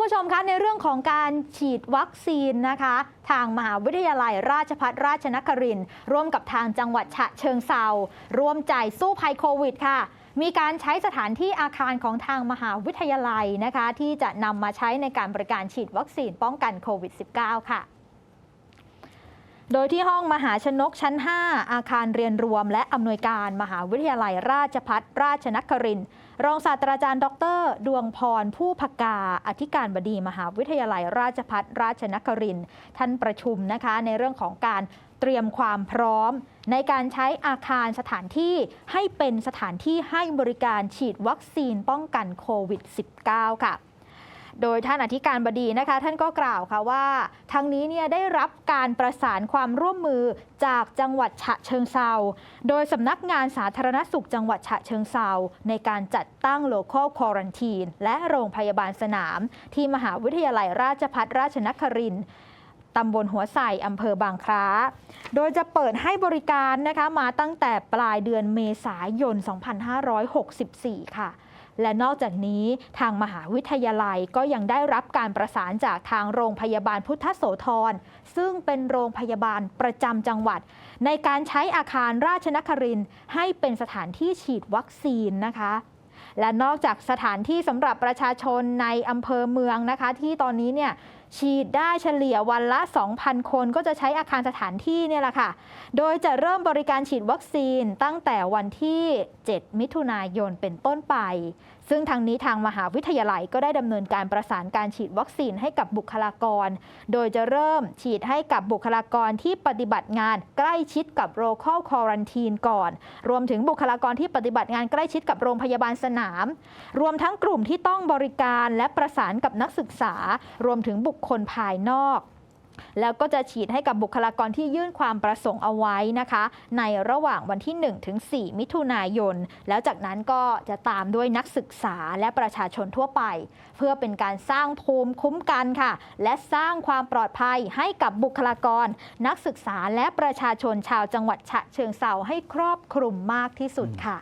ผู้ชมคะในเรื่องของการฉีดวัคซีนนะคะ ทางมหาวิทยาลัยราชภัฏราชนครินทร์ร่วมกับทางจังหวัดฉะเชิงเซาร่วมใจสู้ภัยโควิดค่ะ มีการใช้สถานที่อาคารของทางมหาวิทยาลัยนะคะ ที่จะนำมาใช้ในการบริการฉีดวัคซีนป้องกันโควิด -19 ค่ะ โดยที่ห้องมหาชนกชั้น 5 อาคารเรียนรวม และอำนวยการมหาวิทยาลัยราชพัฒราชนครินทร์รองศาสตราจารย์ ดร ดวงพร ผู้พกา อธิการบดีมหาวิทยาลัยราชพัฒราชนครินทร์ท่านประชุมนะคะในเรื่องของการเตรียมความพร้อม ในการใช้อาคารสถานที่ให้เป็นสถานที่ให้บริการฉีดวัคซีนป้องกันโควิด -19 ค่ะ โดยท่านอธิการบดีนะคะ ท่านก็กล่าวค่ะว่าทางนี้เนี่ยได้รับการประสานความร่วมมือจากจังหวัดฉะเชิงเซาโดยสำนักงานสาธารณสุขจังหวัดฉะเชิงเซาในการจัดตั้ง local quarantine และโรงพยาบาลสนาม ที่มหาวิทยาลัยราชภัฏราชนครินทร์ตำบลหัวไส่อำเภอบางคล้า โดยจะเปิดให้บริการนะคะมาตั้งแต่ปลายเดือนเมษายน 2564 ค่ะ และนอกจากนี้ทางมหาวิทยาลัยก็ยังได้รับการประสานจากทางโรงพยาบาลพุทธโสธรซึ่งเป็นโรงพยาบาลประจำจังหวัด ในการใช้อาคารราชนครินให้เป็นสถานที่ฉีดวัคซีนนะคะและนอกจากสถานที่สำหรับประชาชนในอำเภอเมืองนะคะ ที่ตอนนี้เนี่ย ฉีดได้เฉลี่ยวันละ 2,000 คนก็จะใช้อาคารสถานที่เนี่ยแหละค่ะ โดยจะเริ่มบริการฉีดวัคซีนตั้งแต่วันที่ 7 มิถุนายนเป็นต้นไป ซึ่งทางนี้ทางมหาวิทยาลัยก็ได้ดำเนินการประสานการฉีดวัคซีนให้กับบุคลากร โดยจะเริ่มฉีดให้กับบุคลากรที่ปฏิบัติงานใกล้ชิดกับ local quarantine ก่อน รวมถึงบุคลากรที่ปฏิบัติงานใกล้ชิดกับโรงพยาบาลสนาม รวมทั้งกลุ่มที่ต้องบริการและประสานกับนักศึกษา รวมถึงบุคคลภายนอกแล้วก็จะฉีดให้กับบุคลากรที่ยื่นความประสงค์เอาไว้นะคะ ในระหว่างวันที่ 1 ถึง 4 มิถุนายน แล้วจากนั้นก็จะตามด้วยนักศึกษาและประชาชนทั่วไป เพื่อเป็นการสร้างภูมิคุ้มกันค่ะ และสร้างความปลอดภัยให้กับบุคลากร นักศึกษาและประชาชนชาวจังหวัดฉะเชิงเซาให้ครอบคลุมมากที่สุดค่ะ